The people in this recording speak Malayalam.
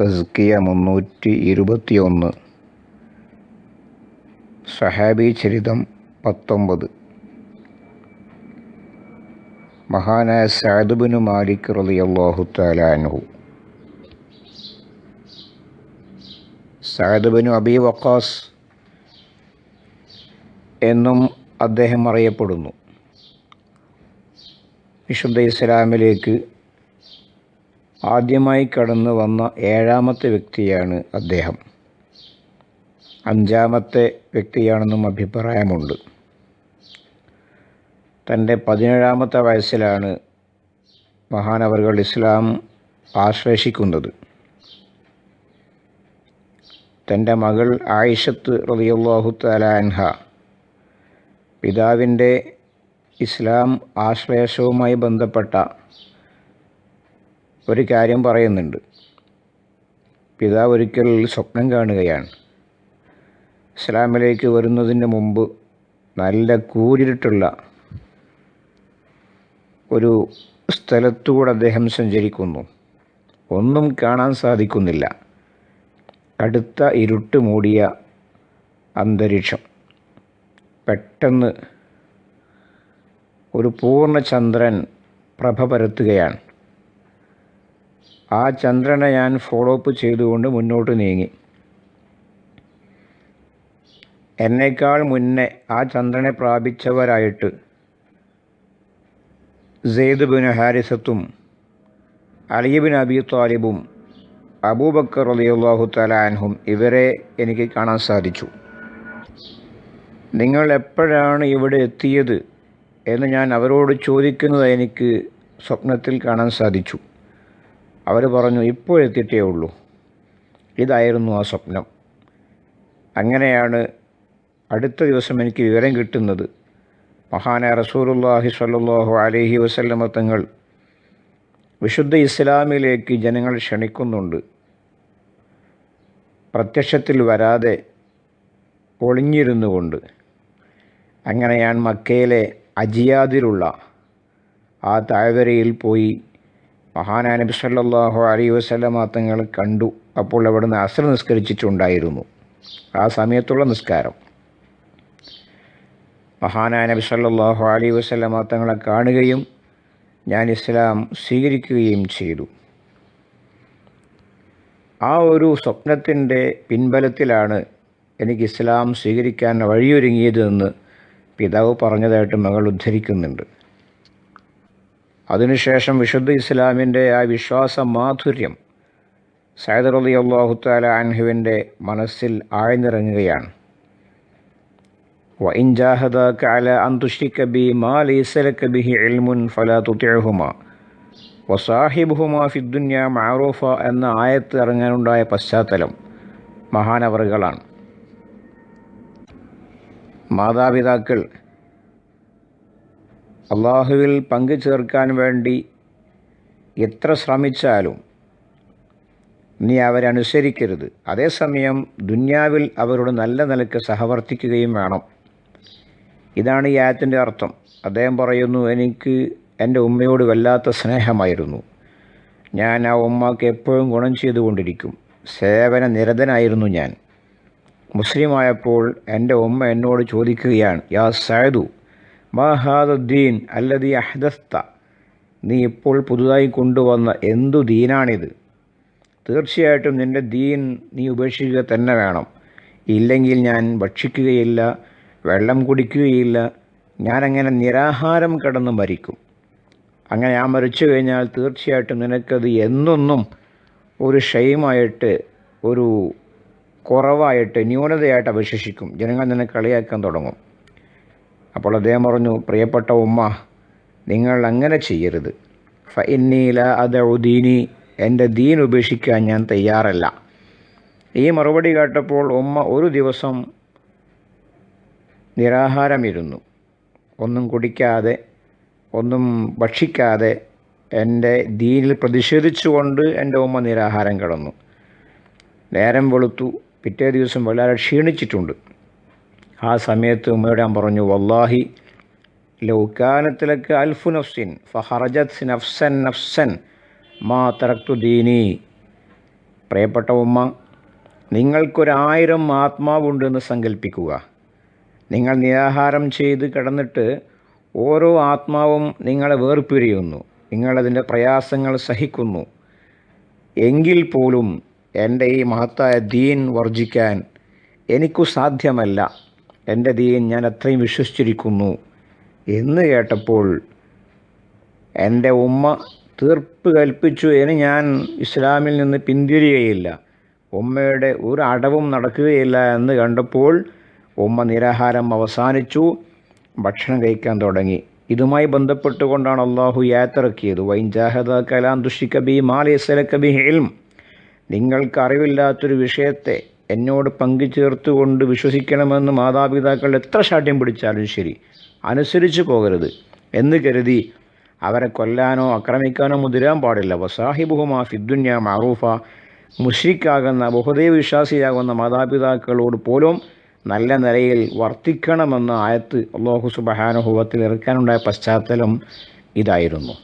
തസ്കിയ മുന്നൂറ്റി ഇരുപത്തിയൊന്ന് സഹാബി ചരിതം പത്തൊമ്പത്. മഹാനായ സാദുബിനു മാലിക് റളിയല്ലാഹു സാദുബിനു അബി വക്കാസ് എന്നും അദ്ദേഹം അറിയപ്പെടുന്നു. വിശുദ്ധ ഇസ്ലാമിലേക്ക് ആദ്യമായി കടന്നു വന്ന ഏഴാമത്തെ വ്യക്തിയാണ് അദ്ദേഹം. അഞ്ചാമത്തെ വ്യക്തിയാണെന്നും അഭിപ്രായമുണ്ട്. തന്റെ പതിനേഴാമത്തെ വയസ്സിലാണ് മഹാനവറുകൾ ഇസ്ലാം ആശ്ലേഷിക്കുന്നത്. തന്റെ മകൾ ആയിഷത്ത് റളിയല്ലാഹു തആല അൻഹ പിതാവിന്റെ ഇസ്ലാം ആശ്ലേഷവുമായി ബന്ധപ്പെട്ട ഒരു കാര്യം പറയുന്നുണ്ട്. പിതാവ് ഒരിക്കൽ സ്വപ്നം കാണുകയാണ്. ഇസ്ലാമിലേക്ക് വരുന്നതിന് മുമ്പ് നല്ല കൂരിട്ടുള്ള ഒരു സ്ഥലത്തുകൂടെ അദ്ദേഹം സഞ്ചരിക്കുന്നു. ഒന്നും കാണാൻ സാധിക്കുന്നില്ല. കടുത്ത ഇരുട്ട് മൂടിയ അന്തരീക്ഷം. പെട്ടെന്ന് ഒരു പൂർണ ചന്ദ്രൻ പ്രഭ പരത്തുകയാണ്. ആ ചന്ദ്രനെ ഞാൻ ഫോളോ അപ്പ് ചെയ്തുകൊണ്ട് മുന്നോട്ട് നീങ്ങി. എന്നേക്കാൾ മുന്നേ ആ ചന്ദ്രനെ പ്രാപിച്ചവരായിട്ട് സെയ്ദ് ബിൻ ഹാരിസത്തും അലിബിൻ അബി താലിബും അബൂബക്കർ അലിയുള്ളാഹു തലാൻഹും ഇവരെ എനിക്ക് കാണാൻ സാധിച്ചു. നിങ്ങൾ എപ്പോഴാണ് ഇവിടെ എത്തിയത് എന്ന് ഞാൻ അവരോട് ചോദിക്കുന്നത് എനിക്ക് സ്വപ്നത്തിൽ കാണാൻ സാധിച്ചു. അവർ പറഞ്ഞു ഇപ്പോഴെത്തിയിട്ടേ ഉള്ളൂ ഇതായിരുന്നു ആ സ്വപ്നം. അങ്ങനെയാണ് അടുത്ത ദിവസം എനിക്ക് വിവരം കിട്ടുന്നത്. മഹാനായ റസൂലുല്ലാഹി സ്വല്ലല്ലാഹു അലൈഹി വസല്ലമ തങ്ങൾ വിശുദ്ധ ഇസ്ലാമിലേക്ക് ജനങ്ങൾ ക്ഷണിക്കുന്നുണ്ട്. പ്രത്യക്ഷത്തിൽ വരാതെ ഒളിഞ്ഞിരുന്നു കൊണ്ട് അങ്ങനെ ഞാൻ മക്കയിലെ അജിയാദിലുള്ള ആ താഴ്വരയിൽ പോയി മഹാനാ നബി സല്ലല്ലാഹു അലൈഹി വസല്ലമ തങ്ങൾ കണ്ടു. അപ്പോൾ അവിടുന്ന് അസർ നിസ്കരിച്ചിട്ടുണ്ടായിരുന്നു. ആ സമയത്തുള്ള നിസ്കാരം. മഹാനായ നബി സല്ലല്ലാഹു അലൈഹി വസല്ലമ തങ്ങളെ കാണുകയും ഞാൻ ഇസ്ലാം സ്വീകരിക്കുകയും ചെയ്തു. ആ ഒരു സ്വപ്നത്തിന്റെ പിൻബലത്തിലാണ് എനിക്ക് ഇസ്ലാം സ്വീകരിക്കാൻ വഴിയൊരുങ്ങിയതെന്ന് പിതാവ് പറഞ്ഞതായിട്ട് മകൾ ഉദ്ധരിക്കുന്നുണ്ട്. അതിനുശേഷം വിശുദ്ധ ഇസ്ലാമിന്റെ ആ വിശ്വാസ മാധുര്യം സൈദർ അലി അള്ളാഹുത്താല അൻഹുവിന്റെ മനസ്സിൽ ആഴ്ന്നിറങ്ങുകയാണ്. വൈൻ ജാഹദ കാല അന്തുഷി കബി മാലീസല കബിഹി എൽമുൻ ഫല വസാഹിബുഹുമാ വസാഹിബുഹുമ ഫിദ്ദുന്യ മാറൂഫ എന്ന ആയത്ത് ഇറങ്ങാനുണ്ടായ പശ്ചാത്തലം മഹാനവറുകളാണ്. മാതാപിതാക്കൾ അള്ളാഹുവിൽ പങ്കു ചേർക്കാൻ വേണ്ടി എത്ര ശ്രമിച്ചാലും നീ അവരനുസരിക്കരുത് അതേസമയം ദുന്യാവിൽ അവരോട് നല്ല നിലയ്ക്ക് സഹവർത്തിക്കുകയും വേണം. ഇതാണ് ഈ ആയത്തിന്റെ അർത്ഥം. അദ്ദേഹം പറയുന്നു എനിക്ക് എന്റെ ഉമ്മയോട് വല്ലാത്ത സ്നേഹമായിരുന്നു. ഞാൻ ആ ഉമ്മക്ക് എപ്പോഴും ഗുണം ചെയ്തുകൊണ്ടിരിക്കും. സേവന നിരതനായിരുന്നു ഞാൻ. മുസ്ലിമായപ്പോൾ എന്റെ ഉമ്മ എന്നോട് ചോദിക്കുകയാണ് യാ സൈദു മഹാദുദ്ദീൻ അല്ലതി അഹ്ദസ്ത. നീ ഇപ്പോൾ പുതുതായി കൊണ്ടുവന്ന എന്തു ദീനാണിത്? തീർച്ചയായിട്ടും നിന്റെ ദീൻ നീ ഉപേക്ഷിക്കുക തന്നെ വേണം. ഇല്ലെങ്കിൽ ഞാൻ ഭക്ഷിക്കുകയില്ല വെള്ളം കുടിക്കുകയില്ല ഞാനങ്ങനെ നിരാഹാരം കിടന്ന് മരിക്കും. അങ്ങനെ ഞാൻ മരിച്ചു കഴിഞ്ഞാൽ തീർച്ചയായിട്ടും നിനക്കത് എന്നൊന്നും ഒരു ഷെയിമായിട്ട് ഒരു കുറവായിട്ട് ന്യൂനതയായിട്ട് അവശേഷിക്കും. ജനങ്ങൾ നിന്നെ കളിയാക്കാൻ തുടങ്ങും. അപ്പോൾ അദ്ദേഹം പറഞ്ഞു പ്രിയപ്പെട്ട ഉമ്മ നിങ്ങൾ അങ്ങനെ ചെയ്യരുത്. ഫ ഇന്നീല അത് ഉദീനി എന്റെ ദീൻ ഉപേക്ഷിക്കാൻ ഞാൻ തയ്യാറല്ല. ഈ മറുപടി കേട്ടപ്പോൾ ഉമ്മ ഒരു ദിവസം നിരാഹാരമിരുന്നു. ഒന്നും കുടിക്കാതെ ഒന്നും ഭക്ഷിക്കാതെ എന്റെ ദീനിൽ പ്രതിഷേധിച്ചുകൊണ്ട് എന്റെ ഉമ്മ നിരാഹാരം കിടന്നു. നേരം വെളുത്തു. പിറ്റേ ദിവസം വളരെ ക്ഷീണിച്ചിട്ടുണ്ട്. ആ സമയത്ത് ഉമ്മയോട് ഞാൻ പറഞ്ഞു വല്ലാഹി ലൗക്കാനത്തിലക്ക് അൽഫു നഫ്സിൻ ഫഹറജത് നഫ്സൻ നഫ്സൻ മാ തറക്തു ദീനി. പ്രിയപ്പെട്ട ഉമ്മ നിങ്ങൾക്കൊരായിരം ആത്മാവുണ്ടെന്ന് സങ്കല്പിക്കുക നിങ്ങൾ നിരാഹാരം ചെയ്ത് കിടന്നിട്ട് ഓരോ ആത്മാവും നിങ്ങളെ വേർപിരിയുന്നു. നിങ്ങളതിന്റെ പ്രയാസങ്ങൾ സഹിക്കുന്നു. എങ്കിൽ പോലും എന്റെ ഈ മഹത്തായ ദീൻ വർജിക്കാൻ എനിക്കു സാധ്യമല്ല. എന്റെ ദീൻ ഞാൻ അത്രയും വിശ്വസിച്ചിരിക്കുന്നു എന്ന് കേട്ടപ്പോൾ എന്റെ ഉമ്മ തീർപ്പ് കൽപ്പിച്ചു എന്ന് ഞാൻ ഇസ്ലാമിൽ നിന്ന് പിന്തിരിയുകയില്ല ഉമ്മയുടെ ഒരു അടവും നടക്കുകയില്ല എന്ന് കണ്ടപ്പോൾ ഉമ്മ നിരാഹാരം അവസാനിച്ചു ഭക്ഷണം കഴിക്കാൻ തുടങ്ങി. ഇതുമായി ബന്ധപ്പെട്ടുകൊണ്ടാണ് അള്ളാഹു യാത്രക്കിയത്. വൈൻജാഹദ കലാം ദുഷിക്കബി മാലിസലക്ക ബി ഹിൽം നിങ്ങൾക്ക് അറിവില്ലാത്തൊരു വിഷയത്തെ എന്നോട് പങ്കു ചേർത്തുകൊണ്ട് വിശ്വസിക്കണമെന്ന് മാതാപിതാക്കൾ എത്ര ശാഠ്യം പിടിച്ചാലും ശരി. അനുസരിച്ച് പോകരുത് എന്ന് കരുതി അവരെ കൊല്ലാനോ ആക്രമിക്കാനോ മുതിരാൻ പാടില്ല. വസാഹിബുഹുമാ ഫിദ്ദുന്യ മാറൂഫ മുഷ്രിക്കാകുന്ന ബഹുദൈവ വിശ്വാസിയാകുന്ന മാതാപിതാക്കളോട് പോലും നല്ല നിലയിൽ വർത്തിക്കണമെന്ന ആയത്ത് അള്ളാഹു സുബഹാനുഭവത്തിൽ ഇറക്കാനുണ്ടായ പശ്ചാത്തലം ഇതായിരുന്നു.